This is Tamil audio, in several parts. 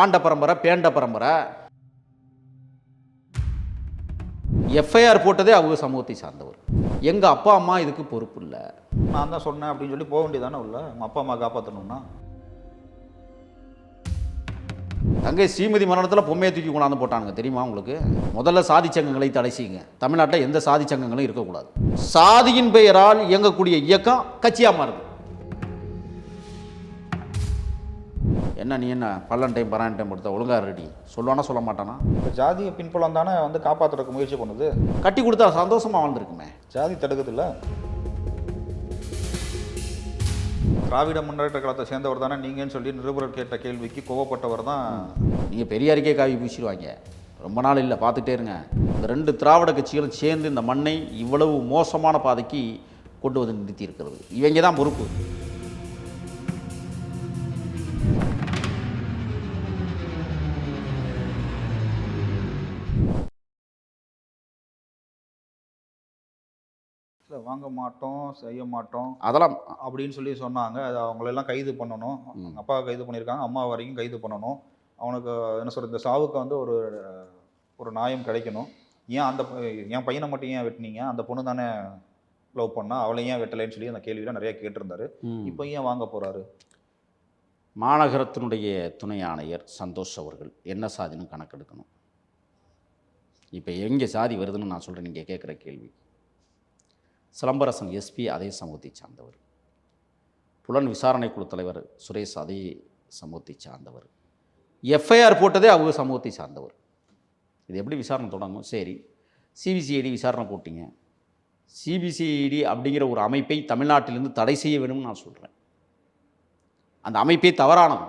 ஆண்ட பரம்பரை பேண்ட பரம்பரை. எஃப்ஐஆர் போட்டதே அவங்க சமூகத்தை சார்ந்தவர். எங்கள் அப்பா அம்மா இதுக்கு பொறுப்பு இல்லை. நான் தான் சொன்னேன் அப்படின்னு சொல்லி போக வேண்டியதானே உள்ள? உங்க அப்பா அம்மா காப்பாற்றணும்னா தங்கை ஸ்ரீமதி மரணத்தில் பொம்மையை தூக்கி கொண்டாந்து போட்டானுங்க தெரியுமா உங்களுக்கு? முதல்ல சாதி சங்கங்களை தடை செய்யுங்க. தமிழ்நாட்டில் எந்த சாதி சங்கங்களும் இருக்கக்கூடாது. சாதியின் பெயரால் இயங்கக்கூடிய இயக்கம் கட்சியாக மாறுது. என்ன நீ என்ன பல்லன் டைம் பரான் டைம் கொடுத்த ஒழுங்கா ரெடி சொல்லுவானா சொல்ல மாட்டானா? இப்போ ஜாதிய பின்புலம் தானே வந்து காப்பாற்றுறதுக்கு முயற்சி பண்ணுது. கட்டி கொடுத்தா சந்தோஷமா வாழ்ந்துருக்குமே. ஜாதி தடுக்குதுல்ல? திராவிட முன்னேற்ற கழகத்தை சேர்ந்தவர் தானே நீங்கன்னு சொல்லி நிருபர் கேட்ட கேள்விக்கு கோவப்பட்டவர் தான். நீங்கள் பெரியாருக்கே காவி பூசிடுவாங்க. ரொம்ப நாள் இல்லை பார்த்துட்டே இருங்க. இந்த ரெண்டு திராவிட கட்சிகளும் சேர்ந்து இந்த மண்ணை இவ்வளவு மோசமான பாதைக்கு கொண்டு வந்து நிறுத்தி இருக்கிறது இவங்க தான் பொறுப்பு. வாங்க மாட்டோம் செய்ய மாட்டோம் அதெல்லாம் அப்படின்னு சொல்லி சொன்னாங்க. அது அவங்களெல்லாம் கைது பண்ணணும். அப்பா கைது பண்ணியிருக்காங்க. அம்மா வரைக்கும் கைது பண்ணணும். அவனுக்கு என்ன சொல்கிறது இந்த சாவுக்கு வந்து ஒரு ஒரு நியாயம் கிடைக்கணும். ஏன் அந்த என் பையனை மட்டும் ஏன் வெட்டினீங்க? அந்த பொண்ணு தானே லவ் பண்ணா அவளை ஏன் வெட்டலைன்னு சொல்லி அந்த கேள்வியெல்லாம் நிறைய கேட்டிருந்தாரு. இப்போ ஏன் வாங்க போறாரு? மாநகரத்தினுடைய துணை ஆணையர் சந்தோஷ் அவர்கள் என்ன சாதின்னு கணக்கெடுக்கணும். இப்போ எங்கே சாதி வருதுன்னு நான் சொல்கிறேன் நீங்கள் கேட்குற கேள்வி. சிலம்பரசன் எஸ்பி அதே சமூகத்தை சார்ந்தவர். புலன் விசாரணை குழு தலைவர் சுரேஷ் அதே சமூகத்தை சார்ந்தவர். எஃப்ஐஆர் போட்டதே அவங்க சமூகத்தை சார்ந்தவர். இது எப்படி விசாரணை தொடங்கும்? சரி சிபிசிஐடி விசாரணை போட்டீங்க. சிபிசிஐடி அப்படிங்கிற ஒரு அமைப்பை தமிழ்நாட்டிலிருந்து தடை செய்ய வேணும்னு நான் சொல்கிறேன் அந்த அமைப்பே தவறானது.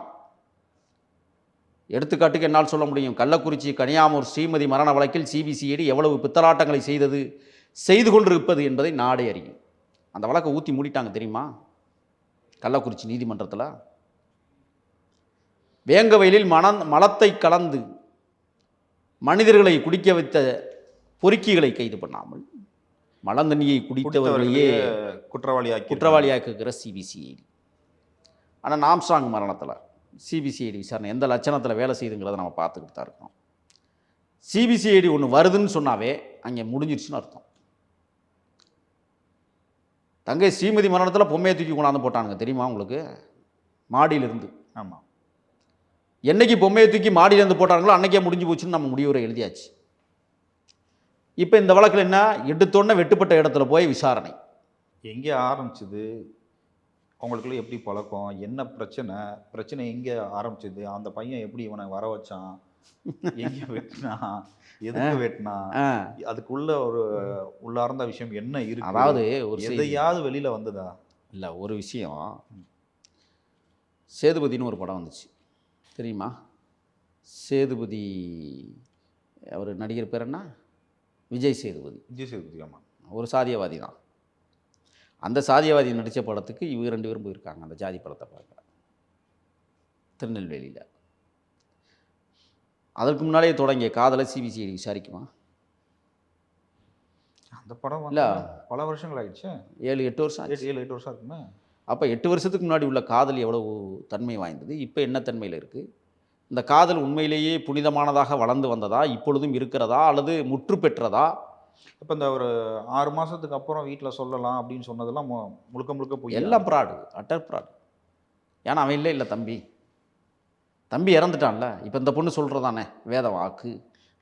எடுத்துக்காட்டுக்கு என்னால் சொல்ல முடியும். கள்ளக்குறிச்சி கனியாமூர் ஸ்ரீமதி மரண வழக்கில் சிபிசிஐடி எவ்வளவு பித்தலாட்டங்களை செய்தது? செய்து கொண்டிருப்பது என்பதை நாடே அறியும். அந்த வழக்கை ஊற்றி மூடிட்டாங்க தெரியுமா? கள்ளக்குறிச்சி நீதிமன்றத்தில். வேங்கவயலில் மணம் மலத்தை கலந்து மனிதர்களை குடிக்க வைத்த பொறுக்கிகளை கைது பண்ணாமல் மலந்தண்ணியை குடித்தவர்களையே குற்றவாளியாக்கி குற்றவாளியாக்குகிற சிபிசிஐடி ஆனால் நாம்ஸ்ட்ராங் மரணத்தில் சிபிசிஐடி விசாரணை எந்த லட்சணத்தில் வேலை செய்யுதுங்கிறத நம்ம பார்த்துக்கிட்டு தான் இருக்கோம். சிபிசிஐடி ஒன்று வருதுன்னு சொன்னாவே அங்கே முடிஞ்சிருச்சுன்னு அர்த்தம். தங்கை ஸ்ரீமதி மரணத்தில் பொம்மையை தூக்கி கொண்டாந்து போட்டானுங்க. தெரியுமா உங்களுக்கு? மாடியிலிருந்து. ஆமாம் என்னைக்கு பொம்மையை தூக்கி மாடியிலேருந்து போட்டாங்களோ அன்னைக்கே முடிஞ்சு போச்சுன்னு நம்ம முடிவுரை எழுதியாச்சு. இப்போ இந்த வழக்கில் என்ன? எடுத்தோன்னே வெட்டுப்பட்ட இடத்துல போய் விசாரணை. எங்கே ஆரம்பிச்சது? அவங்களுக்குள்ள எப்படி பழக்கம்? என்ன பிரச்சனை? பிரச்சனை எங்கே ஆரம்பிச்சது? அந்த பையன் எப்படி இவனை வர வச்சான்? எங்கே வெட்டினா எதுக்கு வெட்டினா அதுக்குள்ள ஒரு உள்ளார்ந்த விஷயம் என்ன இருக்கு? அதாவது ஒரு. எதையாவது வெளியில வந்ததா? இல்லை ஒரு விஷயம். சேதுபதினு ஒரு படம் வந்துச்சு. தெரியுமா? சேதுபதி அவர் நடிகர் பேர் என்ன? விஜய் சேதுபதி. விஜய் சேதுபதி ஆமா. ஒரு சாதியவாதி தான். அந்த சாதியவாதி நடித்த படத்துக்கு இவங்க ரெண்டு பேரும் போயிருக்காங்க அந்த ஜாதி படத்தை பார்க்க. திருநெல்வேலியில். அதற்கு முன்னாலே தொடங்கிய காதலை சிபிசிஐடி விசாரிக்குமா? அந்த படம் இல்ல. பல வருஷங்கள் ஆயிடுச்சு. ஏழு எட்டு வருஷம். ஏழு எட்டு வருஷம் இருக்குமே அப்போ எட்டு வருஷத்துக்கு முன்னாடி உள்ள காதல் எவ்வளவு தன்மை வாய்ந்தது? இப்போ என்ன தன்மையில் இருக்குது இந்த காதல் உண்மையிலேயே புனிதமானதாக வளர்ந்து வந்ததா? இப்பொழுதும் இருக்கிறதா? அல்லது முற்று பெற்றதா? அப்ப இந்த ஒரு ஆறு மாசத்துக்கு அப்புறம் வீட்ல சொல்லலாம் அப்படின்னு சொன்னதெல்லாம் முழுக்க முழுக்க போய் எல்லாம் ப்ராடு அட்டர் ப்ராடு ஏன்னா அவன் இல்லை இல்லை தம்பி. தம்பி இறந்துட்டான்ல இப்போ இந்த பொண்ணு சொல்கிறதானே வேத வாக்கு.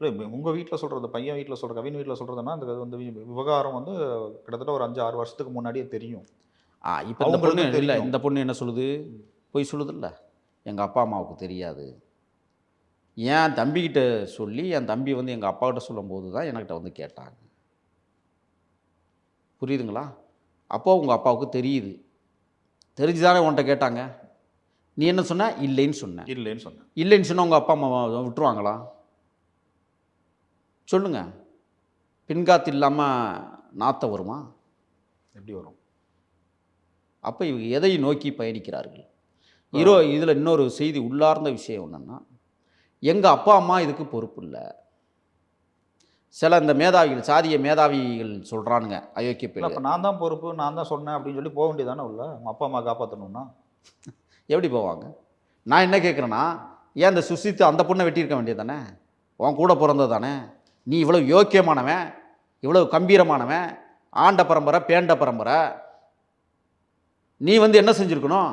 இல்லை உங்க வீட்ல சொல்றது பையன் வீட்ல சொல்ற கவின் வீட்ல சொல்றதுன்னா அந்த வந்து விவகாரம் வந்து கிட்டத்தட்ட ஒரு அஞ்சு ஆறு வருஷத்துக்கு முன்னாடியே தெரியும். ஆ இப்போ இந்த பொண்ணு இல்லை. இந்த பொண்ணு என்ன சொல்லுது? பொய் சொல்லுதில்ல. எங்கள் அப்பா அம்மாவுக்கு தெரியாது. ஏன் தம்பிக்கிட்ட சொல்லி என் தம்பி வந்து எங்கள் அப்பாக்கிட்ட சொல்லும்போது தான் என்கிட்ட வந்து கேட்டாங்க. புரியுதுங்களா? அப்போ உங்கள் அப்பாவுக்கு தெரியுது. தெரிஞ்சு தானே உன்கிட்ட கேட்டாங்க? நீ என்ன சொன்ன? இல்லைன்னு சொன்ன. இல்லைன்னு சொன்னேன் இல்லைன்னு சொன்னால் உங்கள் அப்பா அம்மா விட்டுருவாங்களா? சொல்லுங்க. பின்காத்து இல்லாமல் நாத்த வருமா? எப்படி வரும்? அப்போ இவங்க எதை நோக்கி பயணிக்கிறார்கள்? ஹீரோ இதில் இன்னொரு செய்தி உள்ளார்ந்த விஷயம் என்னென்னா எங்கள் அப்பா அம்மா இதுக்கு பொறுப்பு இல்லை. சில இந்த மேதாவிகள் சாதிய மேதாவிகள் சொல்கிறானுங்க அயோக்கிய பிள்ளை அப்ப நான் தான் பொறுப்பு நான் தான் சொன்னேன் அப்படின்னு சொல்லி போக வேண்டியதானே உள்ள? அப்பா அம்மா காப்பாற்றணும்னா எப்படி போவாங்க? நான் என்ன கேட்குறேன்னா ஏன் இந்த சுசித்து அந்த பொண்ணை வெட்டியிருக்க வேண்டியது தானே உன் கூட பிறந்தது தானே நீ இவ்வளோ யோக்கியமானவன் இவ்வளோ கம்பீரமானவன் ஆண்ட பரம்பரை பேண்ட பரம்பரை. நீ வந்து என்ன செஞ்சுருக்கணும்?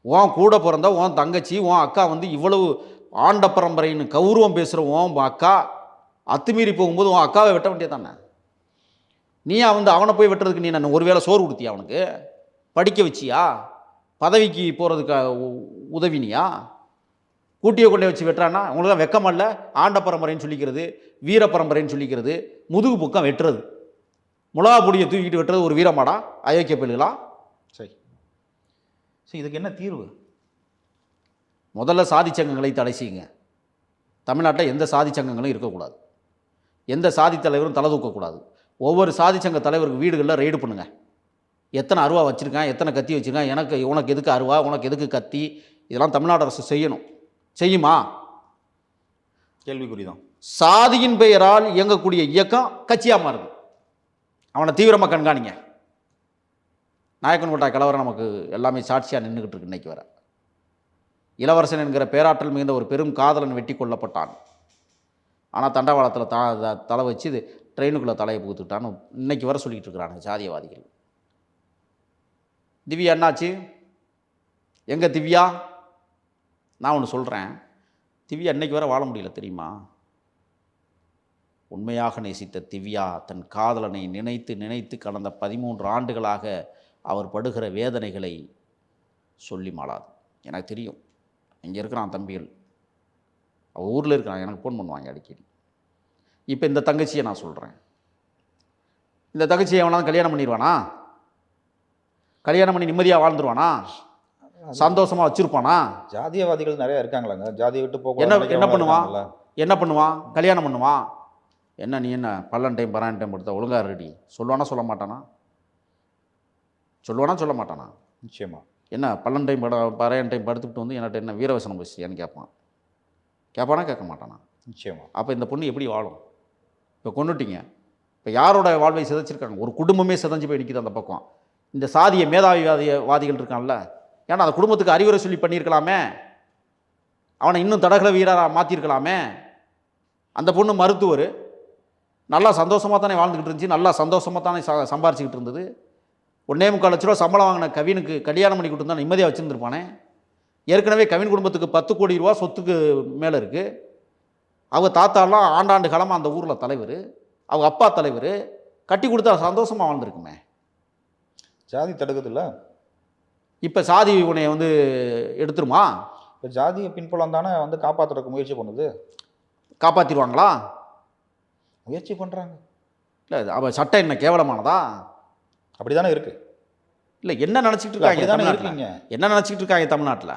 உன் கூட பிறந்த உன் தங்கச்சி உன் அக்கா வந்து இவ்வளவு ஆண்ட பரம்பரைன்னு கௌரவம் பேசுகிற உன் அக்கா அத்துமீறி போகும்போது உன் அக்காவை வெட்ட வேண்டியது தானே நீயா வந்து அவனை போய் வெட்டுறதுக்கு நீ நான் ஒருவேளை சோறு கொடுத்தியா அவனுக்கு? படிக்க வச்சியா? பதவிக்கு போகிறதுக்கு உதவினியா? கூட்டியை கொண்டே வச்சு வெட்டுறான்னா? உங்களுக்கு தான் வெக்கமா இல்லை? ஆண்ட பரம்பரைன்னு சொல்லிக்கிறது வீர பரம்பரைன்னு சொல்லிக்கிறது முதுகு பக்கம் வெட்டுறது. மிளகா பொடியை தூக்கிட்டு வெட்டுறது ஒரு வீரமாடா? அயோக்கிய பிள்ளைகளா சரி. சரி இதுக்கு என்ன தீர்வு? முதல்ல சாதி சங்கங்களை தடை செய்யுங்க. தமிழ்நாட்டில் எந்த சாதி சங்கங்களும் இருக்கக்கூடாது. எந்த சாதி தலைவரும் தலை தூக்கக்கூடாது. ஒவ்வொரு சாதி சங்க தலைவருக்கு வீடுகளில் ரெய்டு பண்ணுங்க. எத்தனை அருவா வச்சுருக்கான் எத்தனை கத்தி வச்சுருக்கான் எனக்கு உனக்கு எதுக்கு அருவா உனக்கு எதுக்கு கத்தி? இதெல்லாம் தமிழ்நாடு அரசு செய்யணும். செய்யுமா? கேள்விக்குறி தான் சாதியின் பெயரால் இயங்கக்கூடிய இயக்கம் கட்சியாக மாறுது அவனை தீவிரமாக கண்காணிங்க. நாயக்கன்கோட்டா கலவரம் நமக்கு எல்லாமே சாட்சியாக நின்றுக்கிட்டு இருக்கு இன்னைக்கு வர. இளவரசன் என்கிற பேராற்றல் மிகுந்த ஒரு பெரும் காதலன் வெட்டி கொல்லப்பட்டான். ஆனால் தண்டவாளத்தில் தா த- தலை வச்சு இது ட்ரெயினுக்குள்ளே தலையை புகுத்துட்டான்னு இன்னைக்கு வர சொல்லிக்கிட்டு இருக்கிறானுங்க சாதியவாதிகள். திவ்யா என்னாச்சு? எங்கே திவ்யா? நான் ஒன்று சொல்கிறேன் திவ்யா இன்னைக்கு வர வாழ முடியல தெரியுமா? உண்மையாக நேசித்த திவ்யா தன் காதலனை நினைத்து நினைத்து கடந்த பதிமூன்று ஆண்டுகளாக அவர் படுகிற வேதனைகளை சொல்லி மாளாது. எனக்கு தெரியும். இங்கே இருக்கிறான் தம்பிகள். அவள் ஊரில் இருக்கிறான். எனக்கு ஃபோன் பண்ணுவாங்க அடிக்கடி. இப்போ இந்த தங்கச்சியை நான் சொல்கிறேன் இந்த தங்கச்சியை எவனாலும் கல்யாணம் பண்ணிடுவானா கல்யாணம் பண்ணி நிம்மதியாக வாழ்ந்துருவானா? சந்தோஷமாக வச்சுருப்பானா? ஜாதியவாதிகள் நிறைய இருக்காங்களாங்க. ஜாதியை விட்டு போக என்ன என்ன பண்ணுவான் என்ன பண்ணுவான் கல்யாணம் பண்ணுவான் என்ன நீ என்ன பல்லன் டைம் பரான் டைம் கொடுத்த ஒழுங்கா ரெடி சொல்லுவானா சொல்ல மாட்டானா? சொல்லுவானா சொல்ல மாட்டானா? நிச்சயமா. என்ன பல்லன் டைம் பட பரையன் டைம் படுத்துக்கிட்டு வந்து என்கிட்ட என்ன வீரவசனம் பேசியான்னு கேட்பான். கேட்பானா கேட்க மாட்டானா? நிச்சயமா. அப்போ இந்த பொண்ணு எப்படி வாழும்? இப்போ கொண்டுட்டீங்க. இப்போ யாரோட வாழ்வை சிதைச்சிருக்காங்க? ஒரு குடும்பமே சிதைஞ்சு போய் நிற்கிது அந்த பக்கம். இந்த சாதிய மேதாவிவாதிய வாதிகள் இருக்கான்ல. ஏன்னா அந்த குடும்பத்துக்கு அறிவுரை சொல்லி பண்ணியிருக்கலாமே. அவனை இன்னும் தடகள வீரராக மாற்றிருக்கலாமே அந்த பொண்ணு மருத்துவர். நல்லா சந்தோஷமாக தானே வாழ்ந்துக்கிட்டு இருந்துச்சு. நல்லா சந்தோஷமாக தானே ச சம்பாரிச்சிக்கிட்டு இருந்தது. ஒன்னே முக்கால் லட்ச ரூபா சம்பளம் வாங்கின கவினுக்கு கல்யாணம் பண்ணி கொடுத்தா நிம்மதியாக வச்சுருந்துருப்பானே. ஏற்கனவே கவின் குடும்பத்துக்கு பத்து கோடி ரூபா சொத்துக்கு மேலே இருக்குது அவங்க தாத்தாலாம் ஆண்டாண்டு காலமாக அந்த ஊரில் தலைவர். அவங்க அப்பா தலைவர். கட்டி கொடுத்தா சந்தோஷமாக வாழ்ந்துருக்குமே. ஜாதி தடுக்குது இல்ல இப்போ சாதி உனையை வந்து எடுத்துருமா? இப்போ ஜாதியை பின்புலம் தானே வந்து காப்பாற்றுறதுக்கு முயற்சி பண்ணுது? காப்பாற்றிடுவாங்களா முயற்சி பண்றாங்க. இல்லை அவள் சட்டம் என்ன கேவலமானதா? அப்படிதானே இருக்கு. இல்லை என்ன நினச்சிக்கிட்டு இருக்கீங்க என்ன நினச்சிக்கிட்டு இருக்காங்க தமிழ்நாட்டில்?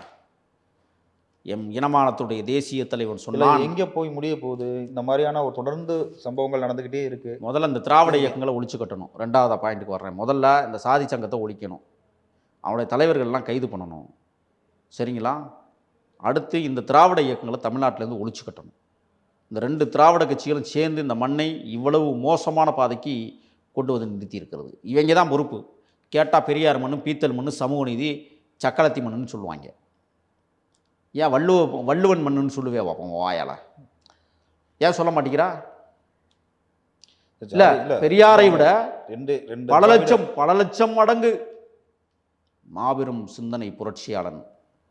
எம் இனமானத்துடைய தேசிய தலைவன் சொன்னான். எங்க போய் முடிய போகுது? இந்த மாதிரியான ஒரு தொடர்ந்து சம்பவங்கள் நடந்துகிட்டே இருக்கு. முதல்ல இந்த திராவிட இயக்கங்களை ஒழிச்சு கட்டணும். ரெண்டாவது பாயிண்ட்டுக்கு வர்றேன். முதல்ல இந்த சாதி சங்கத்தை ஒழிக்கணும். அவனுடைய தலைவர்கள்லாம் கைது பண்ணணும். சரிங்களா? அடுத்து இந்த திராவிட இயக்கங்களை தமிழ்நாட்டிலேருந்து ஒழிச்சு கட்டணும். இந்த ரெண்டு திராவிட கட்சிகளும் சேர்ந்து இந்த மண்ணை இவ்வளவு மோசமான பாதைக்கு கொண்டு வந்து நிறுத்தி இருக்கிறது இவங்க தான் பொறுப்பு. கேட்டால் பெரியார் மண்ணு பீத்தல் மண்ணு சமூக நீதி சக்கலத்தி மண்ணுன்னு சொல்லுவாங்க. ஏன் வள்ளுவ வள்ளுவன் மண்ணுன்னு சொல்லுவே பார்ப்போம் வாயால். ஏன் சொல்ல மாட்டேங்கிறா? இல்ல பெரியாரை விட ரெண்டு ரெண்டு பல லட்சம் பல லட்சம் மடங்கு மாபெரும் சிந்தனை புரட்சியாளன்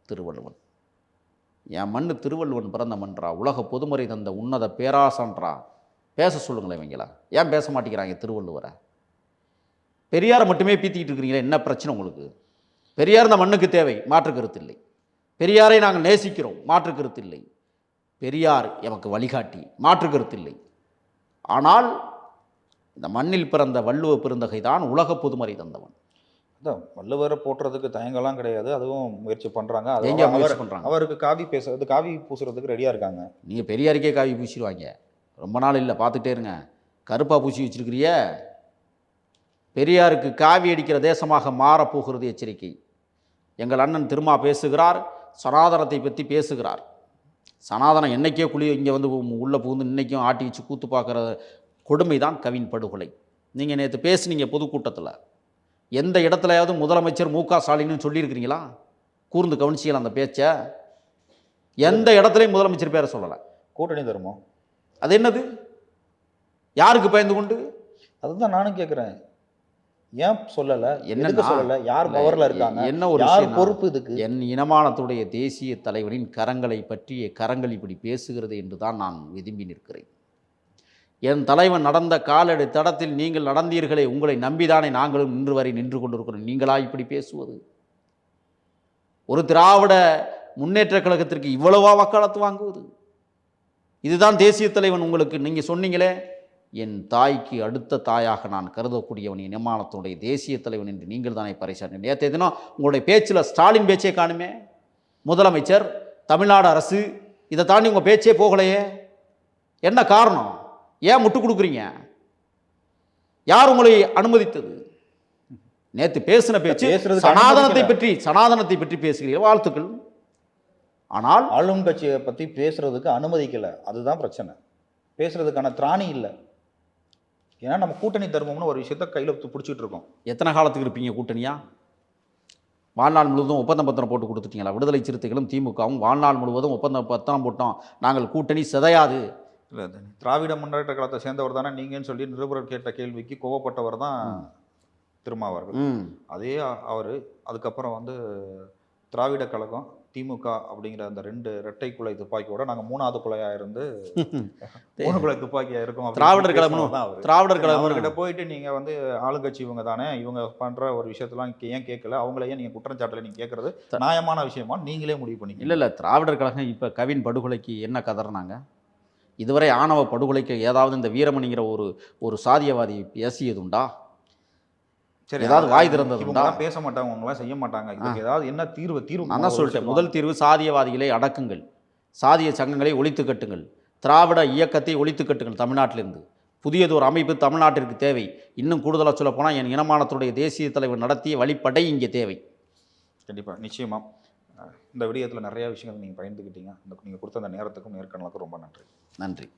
திருவள்ளுவன். என் மண்ணு திருவள்ளுவன் பிறந்த மன்றா? உலக பொதுமறை தந்த உன்னத பேராசன்றா? பேச சொல்லுங்களேன் இவங்களா. ஏன் பேச மாட்டேங்கிறாங்க திருவள்ளுவரை? பெரியாரை மட்டுமே பீத்திக்கிட்டு இருக்கிறீங்களே என்ன பிரச்சனை உங்களுக்கு? பெரியார் இந்த மண்ணுக்கு தேவை மாற்று கருத்து இல்லை. பெரியாரை நாங்கள் நேசிக்கிறோம். மாற்று கருத்து இல்லை. பெரியார் எமக்கு வழிகாட்டி. மாற்று கருத்து இல்லை. ஆனால் இந்த மண்ணில் பிறந்த வள்ளுவ பெருந்தகை தான் உலக பொதுமறை தந்தவன். அதான் வள்ளுவரை போட்டுறதுக்கு தயங்கம்லாம் கிடையாது. அதுவும் முயற்சி பண்றாங்க. அது எங்க முயற்சி பண்றாங்க? அவருக்கு காவி பேசுறது காவி பூசுறதுக்கு ரெடியா இருக்காங்க. நீங்கள் பெரியாருக்கே காவி பூசிடுவாங்க ரொம்ப நாள் இல்லை பார்த்துட்டே இருங்க. கருப்பாக பூசி வச்சிருக்கிறிய? பெரியாருக்கு காவி அடிக்கிற தேசமாக மாறப்போகிறது எச்சரிக்கை. எங்கள் அண்ணன் திருமா பேசுகிறார். சனாதனத்தை பற்றி பேசுகிறார். சனாதனம் என்னைக்கே குழி இங்கே வந்து உள்ளே புகுந்து இன்னைக்கும் ஆட்டி வச்சு கூத்து பார்க்குற கொடுமை தான் கவின் படுகொலை. நீங்கள் நேற்று பேசுனீங்க பொதுக்கூட்டத்தில். எந்த இடத்துலையாவது முதலமைச்சர் மு க ஸ்டாலின்னு சொல்லியிருக்கிறீங்களா? கூர்ந்து கவனிச்சிங்களா அந்த பேச்சை. எந்த இடத்துலையும் முதலமைச்சர் பேரை சொல்லலை. கூட்டணி தருமம் அது என்னது? யாருக்கு பயந்து கொண்டு? அதுதான் நானும் கேட்குறேன் ஏன் சொல்லல? என்னன்னு சொல்லல? யார் பவர்ல இருக்காங்க? என்ன ஒரு யார் பொறுப்பு இதுக்கு? என் இனமானத்துடைய தேசிய தலைவரின் கரங்களை பற்றிய கரங்கள் இப்படி பேசுகிறது என்று தான் நான் விரும்பி நிற்கிறேன். என் தலைவன் நடந்த காலடி தடத்தில் நீங்கள் நடந்தீர்களே உங்களை நம்பிதானே நாங்களும் இன்று வரை நின்று கொண்டிருக்கிறோம். நீங்களா இப்படி பேசுவது? ஒரு திராவிட முன்னேற்ற கழகத்திற்கு இவ்வளவா வக்காலத்து வாங்குவது? இதுதான் தேசிய தலைவன் உங்களுக்கு நீங்கள் சொன்னீங்களே என் தாய்க்கு அடுத்த தாயாக நான் கருதக்கூடியவன் இனமானத்தினுடைய தேசிய தலைவன் என்று நீங்கள் தானே பறைசாற்றி நேற்றைய தினம் உங்களுடைய பேச்சில் ஸ்டாலின் பேச்சே காணுமே. முதலமைச்சர் தமிழ்நாடு அரசு இதை தாண்டி உங்கள் பேச்சே போகலையே. என்ன காரணம்? ஏன் முட்டு கொடுக்குறீங்க? யார் உங்களை அனுமதித்தது? நேற்று பேசின பேச்சு சனாதனத்தை. பற்றி சனாதனத்தை பற்றி பேசுகிறீர்கள். வாழ்த்துக்கள். ஆனால் ஆளும் கட்சியை பத்தி பேசுறதுக்கு அனுமதிக்கல. அதுதான் பிரச்சனை. பேசுறதுக்கான திராணி இல்லை. ஏன்னா நம்ம கூட்டணி தருமம்னு ஒரு விஷயத்த கையில பிடிச்சிட்டு இருக்கோம். எத்தனை காலத்துக்கு இருப்பீங்க கூட்டணியா? வாழ்நாள் முழுவதும் ஒப்பந்த பத்திரம் போட்டு கொடுத்துட்டீங்களா? விடுதலை சிறுத்தைகளும் திமுகவும் வாழ்நாள் முழுவதும் ஒப்பந்த பத்திரம் போட்டோம். நாங்கள் கூட்டணி சிதையாது. இல்ல திராவிட முன்னேற்ற கழகத்தை சேர்ந்தவர் தானே நீங்கன்னு சொல்லி நிருபர் கேட்ட கேள்விக்கு கோவப்பட்டவர் தான் திருமாவர்கள். அதே அவர் அதுக்கப்புறம் வந்து திராவிட கழகம் திமுக அப்படிங்கிற அந்த ரெண்டு இரட்டை குலை துப்பாக்கியோட நாங்க மூணாவது குலையா இருந்து மூணு குலை துப்பாக்கியா இருக்கோம் திராவிடர் அவரு. திராவிடர் அவர்கிட்ட கழகம் போயிட்டு நீங்க வந்து ஆளுங்கட்சி இவங்க தானே இவங்க பண்ற ஒரு விஷயத்தெல்லாம் ஏன் கேட்கல? அவங்கள ஏன் நீங்க குற்றச்சாட்டுல நீங்க கேட்கறது நியாயமான விஷயமா நீங்களே முடிவு பண்ணிக்க இல்லை இல்லை. திராவிடர் கழகம் இப்போ கவின் படுகொலைக்கு என்ன கதறினாங்க? இதுவரை ஆணவ படுகொலைக்கு ஏதாவது இந்த வீரமணிங்கிற ஒரு ஒரு சாதியவாதி பேசியதுண்டா? சரி ஏதாவது வாய்? இவங்கெல்லாம் பேச மாட்டாங்க இவங்கெல்லாம் செய்ய மாட்டாங்க. இதுக்கு ஏதாவது என்ன தீர்வு தீர்வு நான் தான் சொல்லிட்டேன். முதல் தீர்வு சாதியவாதிகளை அடக்குங்கள். சாதிய சங்கங்களை ஒழித்து கட்டுங்கள். திராவிட இயக்கத்தை ஒழித்து கட்டுங்கள் தமிழ்நாட்டிலிருந்து. புதியது ஒரு அமைப்பு தமிழ்நாட்டிற்கு தேவை. இன்னும் கூடுதலாக சொல்லப் போனால் என் இனமானத்துடைய தேசிய தலைவர் நடத்திய வழிப்படை இங்கே தேவை. கண்டிப்பா நிச்சயமா. அஹ் இந்த விடயத்துல நிறைய விஷயங்கள் நீங்க பயந்துக்கிட்டீங்க இந்த நீங்க கொடுத்த அந்த நேரத்துக்கும் நேர்காணலுக்கும் ரொம்ப நன்றி. நன்றி.